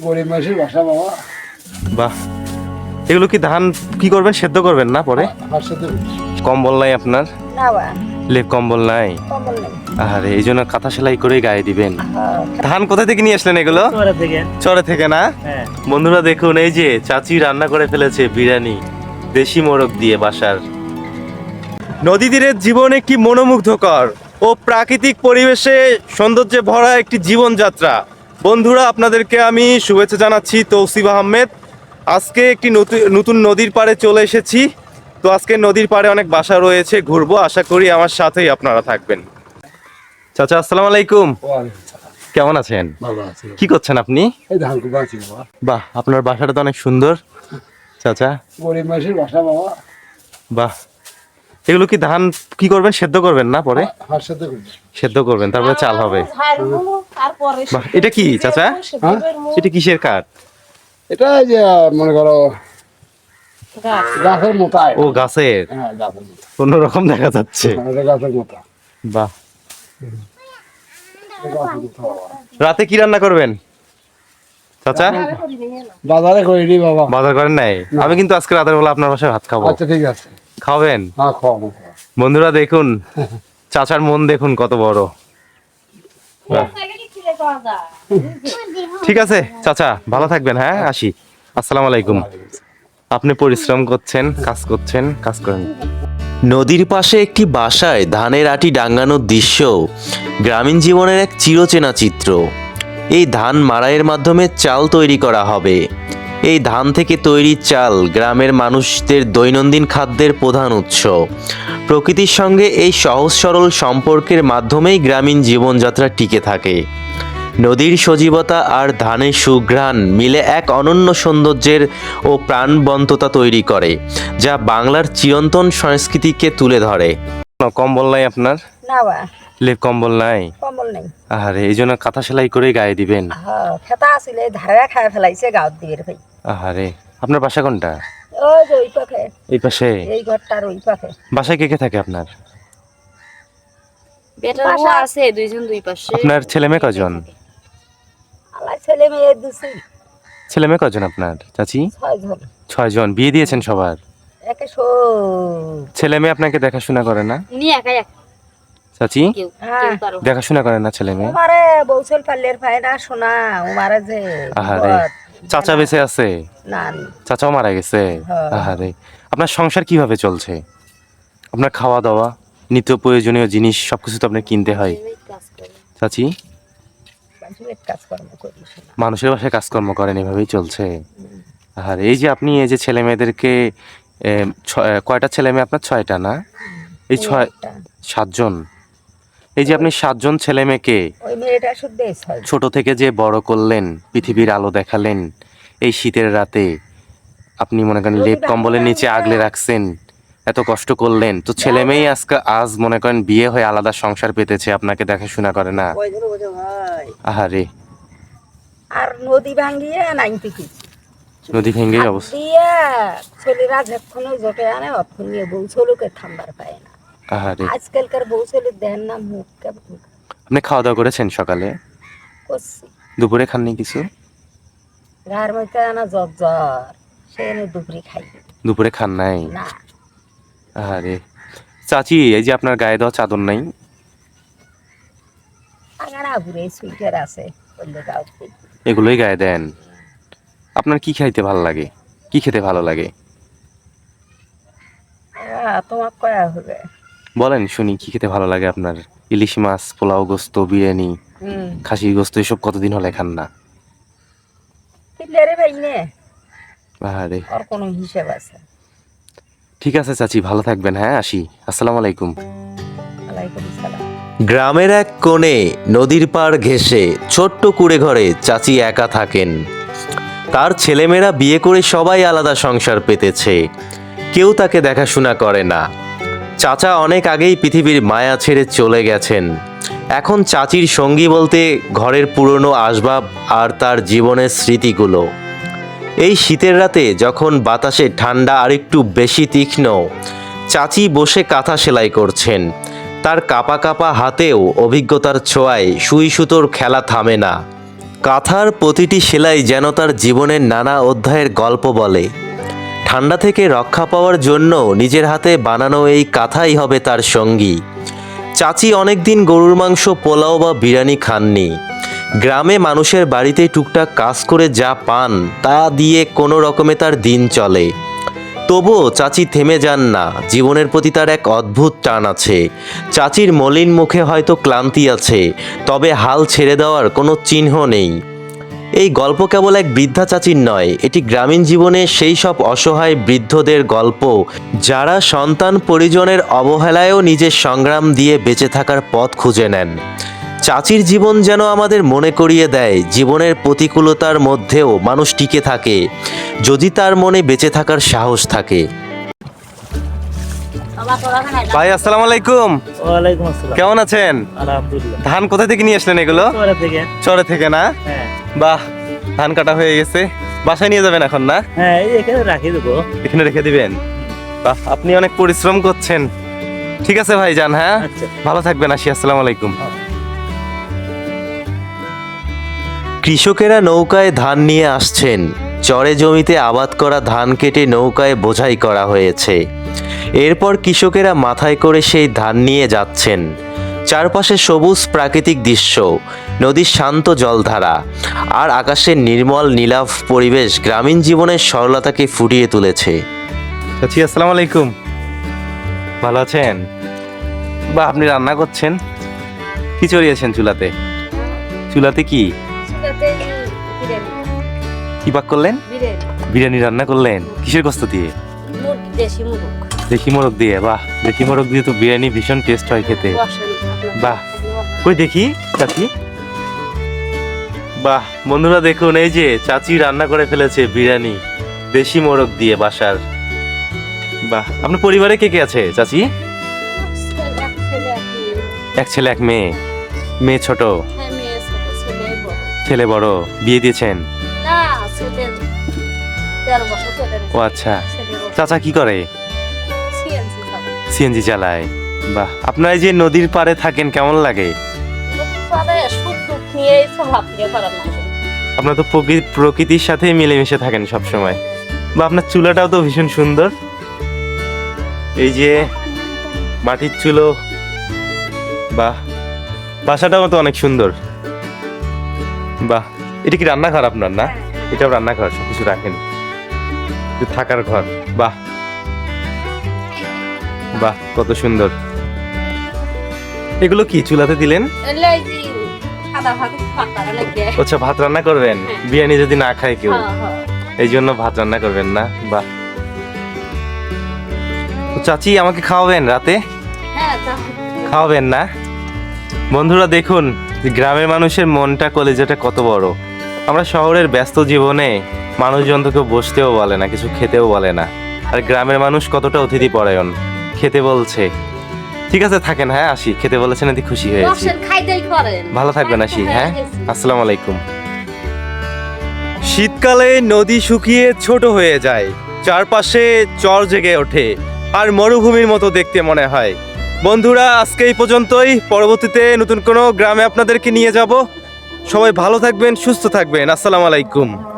গরিব মানুষের বাসা বাবা। বাহ। এগুলো কি ধান কি করবেন? সেদ্ধ করবেন না পরে? আমার সাথে কম্বল নাই আপনার? না বা। লেপ কম্বল নাই? কম্বল নেই। আরে এই জন্য কাঁথা সেলাই করেই গায়ে দিবেন। হ্যাঁ। ধান কোথা থেকে নিয়ে আসলেন এগুলো? চরে থেকে। না? হ্যাঁ। বন্ধুরা দেখুন এই যে চাচি রান্না করে ফেলেছে বিরিয়ানি দেশি মোরগ দিয়ে বাসার। নদী তীরের জীবন একটি মনোমুগ্ধকর ও প্রাকৃতিক পরিবেশে সৌন্দর্যে ভরা একটি জীবনযাত্রা। বন্ধুরা আপনাদেরকে আমি শুভেচ্ছা জানাচ্ছি তৌসিফ আহমেদ। আজকে একটি নতু- নতুন নদীর পাড়ে চলে এসেছি। তো আজকে নদীর পাড়ে অনেক বাসা রয়েছে ঘুরবো। আশা করি আমার সাথেই আপনারা থাকবেন। চাচা আসসালামু আলাইকুম। কেমন আছেন? কি করছেন আপনি? বাহ আপনার বাসাটা তো অনেক সুন্দর। চাচা? বাহ এগুলো কি ধান কি করবেন? সেদ্ধ করবেন না পরে? সাথে করছি সেদ্ধ করবেন তারপরে চাল হবে। এটা কি চাচা? এটা কিসের কাঠ? এটা যে মনে করো গাছের মোটা ও গাছের? হ্যাঁ কোন রকম দেখা যাচ্ছে। হ্যাঁ, গাছের বাহ। রাতে কি রান্না করবেন? চাচা? বাজারে করে নি বাবা। বাজার করেন নাই? আমি কিন্তু আজকে রাতের বেলা আপনার বাসায় ভাত খাব। আচ্ছা ঠিক আছে। খাবেন? হ্যাঁ। বন্ধুরা দেখুন চাচার মন দেখুন কত বড়। ঠিক আছে চাচা ভালো থাকবেন হ্যাঁ আসি। আসসালামু আলাইকুম। আপনি পরিশ্রম করছেন কাজ করছেন কাজ করেন। নদীর পাশে একটি বাসায় ধানের আটি ডাঙ্গানোর দৃশ্য গ্রামীণ জীবনের এক চিরচেনা চিত্র। এই ধান মাড়াইয়ের মাধ্যমে চাল তৈরি করা হবে। এই ধান থেকে তৈরি চাল গ্রামের মানুষদের দৈনন্দিন খাদ্যের প্রধান উৎস। প্রকৃতির সঙ্গে এই সহজ সরল সম্পর্কের মাধ্যমেই গ্রামীণ জীবনযাত্রা টিকে থাকে। নদীর সজীবতা আর ধানের সুঘ্রাণ মিলে এক অনন্য সৌন্দর্যের ও প্রাণবন্ততা তৈরি করে যা বাংলার চিরন্তন সংস্কৃতিকে তুলে ধরে। কম্বল নাই আপনার? লেপ কম্বল নাই? কম্বল নেই। আরে এই জন্য কাঁথা সেলাই করেই গায়ে দিবেন। হ্যাঁ খেতা আসলে ধারে খায় ফেলাইছে গাঁত দিবের ভাই আহারে আপনার বাসা কোনটা? ওই যে ওই পাখে এই পাশে? এই ঘরটার ওই পাখে বাসায় কে কে থাকে আপনার? বেটার বাসা- আছে দুইজন দুই পাশে। আপনার ছেলে মেয়ে কজন? আমার ছেলে মেয়ে দুসি ছেলে মেয়ে কজন আপনার চাচি? ছয়জন। ছয় জন বিয়ে দিয়েছেন সবার? একে ছেলে মেয়ে আপনাকে দেখাশোনা করে না? উনি একাই এক। চাচি? হ্যাঁ। দেখাশোনা করে না ছেলে মেয়ে? বৌসল পাল্লের পায় না শোনা উমারে যে আহারে। চাচা বেঁচে আছে? না। চাচাও মারা গেছে? হ্যাঁ। আহারে। আপনার সংসার কীভাবে চলছে? আপনার খাওয়া দাওয়া নিত্য প্রয়োজনীয় জিনিস সবকিছু তো আপনার কিনতে হয়। চাচি? মানুষের বাসায় কাজকর্ম করেন এভাবেই চলছে। আর এই যে আপনি এই যে ছেলে মেয়েদেরকে কয়টা ছেলে মেয়ে? আপনার ছয়টা না? এই ছয় সাতজন। এই যে আপনি সাতজন ছেলে মেয়েকে ছোট থেকে যে বড় করলেন পৃথিবীর আলো দেখালেন এই শীতের রাতে আপনি মনে করেন লেপ কম্বলের নিচে আগলে রাখছেন এত কষ্ট করলেন। তো ছেলে মেয়েই আজকে আজ মনে করেন বিয়ে হয়ে আলাদা সংসার পেতেছে আপনাকে দেখাশোনা করে না। আহারে। আর নদী ভাঙ্গিয়ে নাইনটি কি নদী ভেঙে অবস্থা। ছেলেরা যখন জোটে আনে অক্ষণ নিয়ে বউ ছেলেকে থামবার পায় না। আহারে। আজকালকার বউ দেহের নাম মুখ আপনি খাওয়া দাওয়া করেছেন সকালে? করছি। দুপুরে খাননি কিছু? মধ্যে আনা জ্বর জ্বর। দুপুরে খাই। দুপুরে খান নাই? না। চাচি এই যে আপনার গায়ে দেওয়া চাদর নাই? সুইটার আছে এগুলোই গায়ে দেন? আপনার কি খাইতে ভালো লাগে? কি খেতে ভালো লাগে? তোমার কয়া হবে? বলেন শুনি কি খেতে ভালো লাগে আপনার? ইলিশ মাছ পোলাও গোস্ত বিরিয়ানি হুম। খাসি গোস্ত এসব কতদিন হলে খান না? আরে কোনো হিসেব আছে? ঠিক আছে চাচি ভালো থাকবেন হ্যাঁ আসি। আসসালামু আলাইকুম। গ্রামের এক কোণে নদীর পাড় ঘেঁষে ছোট্ট কুড়ে ঘরে চাচি একা থাকেন। তার ছেলেমেয়েরা বিয়ে করে সবাই আলাদা সংসার পেতেছে। কেউ তাকে দেখাশোনা করে না। চাচা অনেক আগেই পৃথিবীর মায়া ছেড়ে চলে গেছেন। এখন চাচির সঙ্গী বলতে ঘরের পুরনো আসবাব আর তার জীবনের স্মৃতিগুলো। এই শীতের রাতে যখন বাতাসে ঠান্ডা আরেকটু বেশি তীক্ষ্ণ, চাচি বসে কাঁথা সেলাই করছেন। তার কাপা কাপা হাতেও অভিজ্ঞতার ছোঁয়ায় সুই সুতোর খেলা থামে না। কাঁথার প্রতিটি সেলাই যেন তার জীবনের নানা অধ্যায়ের গল্প বলে। ঠান্ডা থেকে রক্ষা পাওয়ার জন্য নিজের হাতে বানানো এই কাঁথাই হবে তার সঙ্গী। চাচি অনেকদিন গরুর মাংস, পোলাও বা বিরিয়ানি খাননি। গ্রামে মানুষের বাড়িতে টুকটাক কাজ করে যা পান, তা দিয়ে কোনো রকমে তার দিন চলে। তবুও চাচি থেমে যান না। জীবনের প্রতি তার এক অদ্ভুত টান আছে। চাচির মলিন মুখে হয়তো ক্লান্তি আছে, তবে হাল ছেড়ে দেওয়ার কোনো চিহ্ন নেই। এই গল্প কেবল এক বৃদ্ধা চাচির নয়, এটি গ্রামীণ জীবনে সেই সব অসহায় বৃদ্ধদের গল্প, যারা সন্তান পরিজনের অবহেলায়ও নিজের সংগ্রাম দিয়ে বেঁচে থাকার পথ খুঁজে নেন। চাচির জীবন যেন আমাদের মনে করিয়ে দেয়, জীবনের প্রতিকূলতার মধ্যেও মানুষ টিকে থাকে, যদি তার মনে বেঁচে থাকার সাহস থাকে। ভাই আসসালামু আলাইকুম। ওয়ালাইকুম আসসালাম। কেমন আছেন? আলহামদুলিল্লাহ। ধান কোথা থেকে নিয়ে আসলেন এগুলো? থেকে। চরে থেকে না? হ্যাঁ। বাহ ধান কাটা হয়ে গেছে। বাসায় নিয়ে যাবেন এখন না? হ্যাঁ এখানে রাখি দেবো। এখানে রেখে দিবেন? বাহ আপনি অনেক পরিশ্রম করছেন। ঠিক আছে ভাই যান হ্যাঁ? আচ্ছা। ভালো থাকবেন আসি আসসালামু আলাইকুম। কৃষকেরা নৌকায় ধান নিয়ে আসছেন। চরে জমিতে আবাদ করা ধান কেটে নৌকায় বোঝাই করা হয়েছে। এরপর কৃষকেরা মাথায় করে সেই ধান নিয়ে যাচ্ছেন। চারপাশে সবুজ প্রাকৃতিক দৃশ্য নদীর শান্ত জলধারা আর আকাশের নির্মল নীলাভ পরিবেশ গ্রামীণ জীবনের সরলতাকে ফুটিয়ে তুলেছে। চাচি আসসালামু আলাইকুম। ভালো আছেন? বা আপনি রান্না করছেন? কি চড়িয়েছেন চুলাতে? চুলাতে কি? কি পাক করলেন? বিরিয়ানি। বিরিয়ানি রান্না করলেন? কিসের কষ্ট দিয়ে? দেশি মুরগ। দেশি মোরগ দিয়ে বাহ দেশি মোরগ দিয়ে তো বিরিয়ানি ভীষণ টেস্ট হয় খেতে। বাহ। কই দেখি চাচি? বাহ বন্ধুরা দেখুন এই যে চাচি রান্না করে ফেলেছে বিরিয়ানি দেশি মোরগ দিয়ে বাসার। বাহ আপনার পরিবারে কে কে আছে চাচি? এক ছেলে এক মেয়ে। মেয়ে ছোট? হ্যাঁ ছেলে বড়। বিয়ে দিয়েছেন। ও আচ্ছা। চাচা কি করে। সিএনজি চালায় বাহ আপনারা এই যে নদীর পাড়ে থাকেন কেমন লাগে? আপনারা তো প্রকৃ- প্রকৃতির সাথে মিলেমিশে থাকেন সব সময় বা আপনার চুলাটাও তো ভীষণ সুন্দর। এই যে মাটির চুলো বাহ বাসাটাও তো অনেক সুন্দর। বাহ এটা কি রান্নাঘর আপনার না? এটাও রান্নাঘর সব কিছু রাখেন থাকার ঘর বাহ। বাহ কত সুন্দর। এগুলো কি চুলাতে দিলেন? আচ্ছা ভাত রান্না করবেন? বিরিয়ানি যদি না খায় কেউ? হ্যাঁ হ্যাঁ। এই জন্য ভাত রান্না করবেন না? বাহ। চাচি আমাকে খাওয়াবেন রাতে? হ্যাঁ খাওয়াবেন না? বন্ধুরা দেখুন গ্রামের মানুষের মনটা কলেজাটা কত বড়। আমরা শহরের ব্যস্ত জীবনে মানুষজন তো কেউ বসতেও বলে না কিছু খেতেও বলে না। আর গ্রামের মানুষ কতটা অতিথি পরায়ণ। খেতে বলছে। ঠিক আছে থাকেন হ্যাঁ আসি। খেতে বলেছেন এতে খুশি হয়েছি। ভালো থাকবেন আসি হ্যাঁ। আসসালামু আলাইকুম। শীতকালে নদী শুকিয়ে ছোট হয়ে যায়। চারপাশে চর জেগে ওঠে আর মরুভূমির মতো দেখতে মনে হয়। বন্ধুরা আজকে এই পর্যন্তই। পরবর্তীতে নতুন কোনো গ্রামে আপনাদেরকে নিয়ে যাব। সবাই ভালো থাকবেন সুস্থ থাকবেন। আসসালামু আলাইকুম।